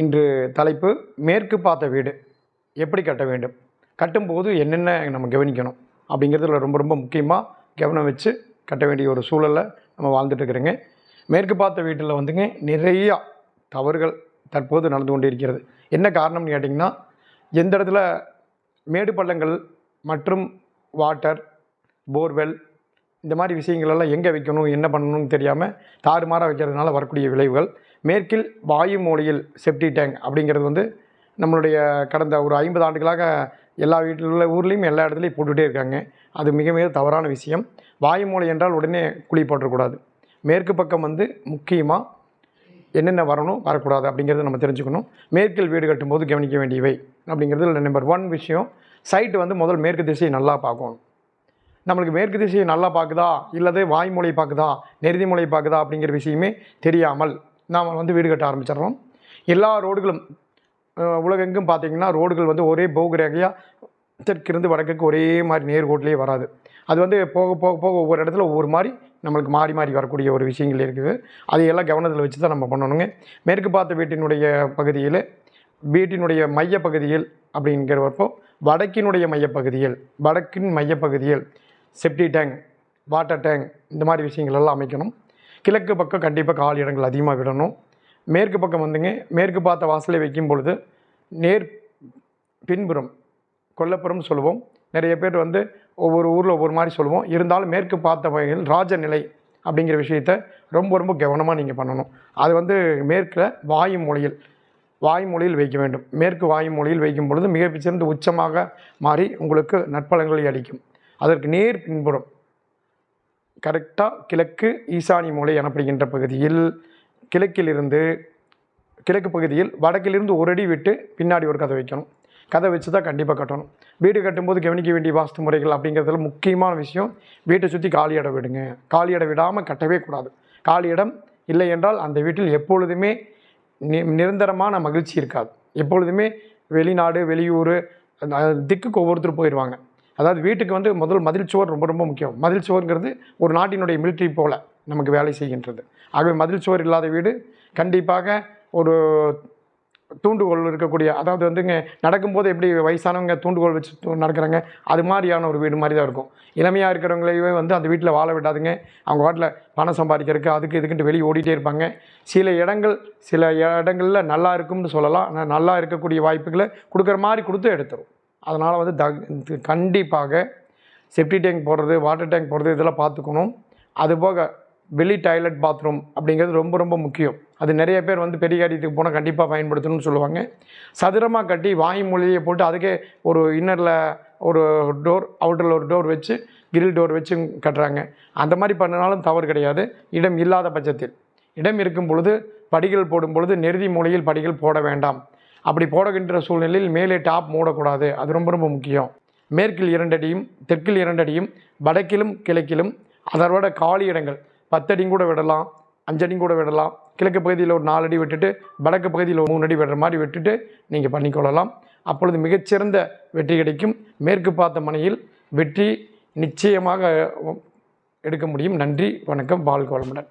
இன்று தலைப்பு மேற்கு பார்த்த வீடு. எப்படி கட்ட வேண்டும்? கட்டும்போது என்னென்ன நம்ம கவனிக்கணும்? அப்படிங்கிறதுல ரொம்ப ரொம்ப முக்கியமாக கவனம் வச்சு கட்ட வேண்டிய ஒரு சூழலில் நம்ம வாழ்ந்துட்டு இருக்கிறோங்க. மேற்கு பார்த்த வீட்டில் வந்துங்க நிறையா தவறுகள் தற்போது நடந்து கொண்டு இருக்கிறது என்ன காரணம்னு கேட்டிங்கன்னா எந்த இடத்துல மேடு பள்ளங்கள் மற்றும் வாட்டர் போர்வெல் இந்த மாதிரி விஷயங்கள் எல்லாம் எங்கே வைக்கணும் என்ன பண்ணணும்னு தெரியாமல் தாறுமாறாக வைக்கிறதுனால வரக்கூடிய விளைவுகள். மேற்கில் வாயு மூலையில் செப்டி டேங்க் அப்படிங்கிறது வந்து நம்மளுடைய கடந்த ஒரு ஐம்பது ஆண்டுகளாக எல்லா வீட்டில் உள்ள ஊர்லேயும் எல்லா இடத்துலையும் போட்டுகிட்டே இருக்காங்க. அது மிக மிக தவறான விஷயம். வாயு மூலை என்றால் உடனே குழி போட்டக்கூடாது மேற்கு பக்கம் வந்து முக்கியமாக என்னென்ன வரணும் வரக்கூடாது அப்படிங்கிறத நம்ம தெரிஞ்சுக்கணும். மேற்கில் வீடு கட்டும்போது கவனிக்க வேண்டியவை அப்படிங்கிறது நம்பர் ஒன் விஷயம். சைட்டு வந்து முதல் மேற்கு திசையை நல்லா பார்க்கணும். நம்மளுக்கு மேற்கு திசையை நல்லா பார்க்குதா? இல்லது வாய்மொழி பார்க்குதா? நெருதி மொழி பார்க்குதா? அப்படிங்கிற விஷயமே தெரியாமல் நாம் வந்து வீடு கட்ட ஆரம்பிச்சிடுறோம். எல்லா ரோடுகளும் உலகெங்கும் பார்த்தீங்கன்னா ரோடுகள் வந்து ஒரே போகுரேகையாக தெற்கிருந்து வடக்குக்கு ஒரே மாதிரி நேர்கோட்டிலே வராது. அது வந்து போக போக போக ஒவ்வொரு இடத்துல ஒவ்வொரு மாதிரி நம்மளுக்கு மாறி மாறி வரக்கூடிய ஒரு விஷயங்கள் இருக்குது. அதையெல்லாம் கவனத்தில் வச்சு தான் நம்ம பண்ணணுங்க. மேற்கு பார்த்த வீட்டினுடைய பகுதியில் வீட்டினுடைய மையப்பகுதியில் அப்படிங்கிறப்போ வடக்கினுடைய மையப்பகுதியில் வடக்கின் மையப்பகுதியில் செப்டி டேங்க் வாட்டர் டேங்க் இந்த மாதிரி விஷயங்கள் எல்லாம் அமைக்கணும். கிழக்கு பக்கம் கண்டிப்பாக கால் இடங்கள் அதிகமாக விடணும். மேற்கு பக்கம் வந்துங்க மேற்கு பார்த்த வாசலை வைக்கும் பொழுது நேர் பின்புறம் கொல்லப்புறம் சொல்லுவோம். நிறைய பேர் வந்து ஒவ்வொரு ஊரில் ஒவ்வொரு மாதிரி சொல்லுவோம். இருந்தாலும் மேற்கு பார்த்த வகையில் ராஜநிலை அப்படிங்கிற விஷயத்த ரொம்ப ரொம்ப கவனமாக நீங்கள் பண்ணணும். அது வந்து மேற்கில் வாயு மொழியில் வாயு மொழியில் வைக்க வேண்டும். மேற்கு வாயு மொழியில் வைக்கும் பொழுது மிகச்சிறந்த உச்சமாக மாறி உங்களுக்கு நற்பலன்களை அளிக்கும். அதற்கு நேர் பின்புறம் கரெக்டாக கிழக்கு ஈசானி மூலை எனப்படுகின்ற பகுதியில் கிழக்கிலிருந்து கிழக்கு பகுதியில் வடக்கிலிருந்து ஒரு அடி விட்டு பின்னாடி ஒரு கதை வைக்கணும். கதை வச்சு தான் கண்டிப்பாக கட்டணும். வீடு கட்டும்போது கவனிக்க வேண்டிய வாஸ்து முறைகள் அப்படிங்கிறதுல முக்கியமான விஷயம் வீட்டை சுற்றி காலி இடம் விடுங்க. காலி இடம் விடாமல் கட்டவே கூடாது. காலி இடம் இல்லை என்றால் அந்த வீட்டில் எப்பொழுதுமே நி நிரந்தரமான மகிழ்ச்சி இருக்காது. எப்பொழுதுமே வெளிநாடு வெளியூர் அந்த திக்குக்கு ஒவ்வொருத்தர் போயிடுவாங்க அதாவது வீட்டுக்கு வந்து முதல் மதில் சுவர் ரொம்ப ரொம்ப முக்கியம். மதில் சுவருங்கிறது ஒரு நாட்டினுடைய மிலிட்ரி போல் நமக்கு வேலை செய்கின்றது. ஆகவே மதில் சுவர் இல்லாத வீடு கண்டிப்பாக ஒரு தூண்டுகோல் இருக்கக்கூடிய அதாவது வந்துங்க நடக்கும்போது எப்படி வயசானவங்க தூண்டுகோல் வச்சு தூ- நடக்கிறாங்க அது மாதிரியான ஒரு வீடு மாதிரி தான் இருக்கும். இளமையாக இருக்கிறவங்களையே வந்து அந்த வீட்டில் வாழ விடாதுங்க. அவங்க வாட்டில் பணம் சம்பாதிக்கிறதுக்கு அதுக்கு இதுக்குன்ட்டு வெளியே ஓடிட்டே இருப்பாங்க. சில இடங்கள் சில இடங்களில் நல்லா இருக்கும்னு சொல்லலாம். ஆனால் நல்லா இருக்கக்கூடிய வாய்ப்புகளை கொடுக்குற மாதிரி கொடுத்து எடுத்துரும். அதனால் வந்து த கண்டிப்பாக செப்டி டேங்க் போடுறது வாட்டர் டேங்க் போடுறது இதெல்லாம் பார்த்துக்கணும். அதுபோக வெளி டாய்லெட் பாத்ரூம் அப்படிங்கிறது ரொம்ப ரொம்ப முக்கியம். அது நிறைய பேர் வந்து பெரிய காரியத்துக்கு போனால் கண்டிப்பாக பயன்படுத்தணும்னு சொல்லுவாங்க. சதுரமாக கட்டி வாய் மொழியை போட்டு அதுக்கே ஒரு இன்னரில் ஒரு டோர் அவுட்டரில் ஒரு டோர் வச்சு கிரில் டோர் வச்சு கட்டுறாங்க. அந்த மாதிரி பண்ணினாலும் தவறு கிடையாது. இடம் இல்லாத பட்சத்தில். இடம் இருக்கும் பொழுது படிகள் போடும் பொழுது நெருதி மூலையில் படிகள் போட வேண்டாம். அப்படி போடுகின்ற சூழ்நிலையில் மேலே டாப் மூடக்கூடாது. அது ரொம்ப ரொம்ப முக்கியம். மேற்கில் இரண்டடியும் தெற்கில் இரண்டடியும் வடக்கிலும் கிழக்கிலும் அதோட காலி இடங்கள். பத்தடியும் கூட விடலாம் அஞ்சடியும் கூட விடலாம். கிழக்கு பகுதியில் ஒரு நாலு அடி விட்டுட்டு வடக்கு பகுதியில் ஒரு மூணு அடி விடுற மாதிரி விட்டுட்டு நீங்கள் பண்ணிக்கொள்ளலாம். அப்பொழுது மிகச்சிறந்த வெற்றி கிடைக்கும். மேற்கு பார்த்த மனையில் வெற்றி நிச்சயமாக எடுக்க முடியும். நன்றி வணக்கம் வாழ்க வளமுடன்.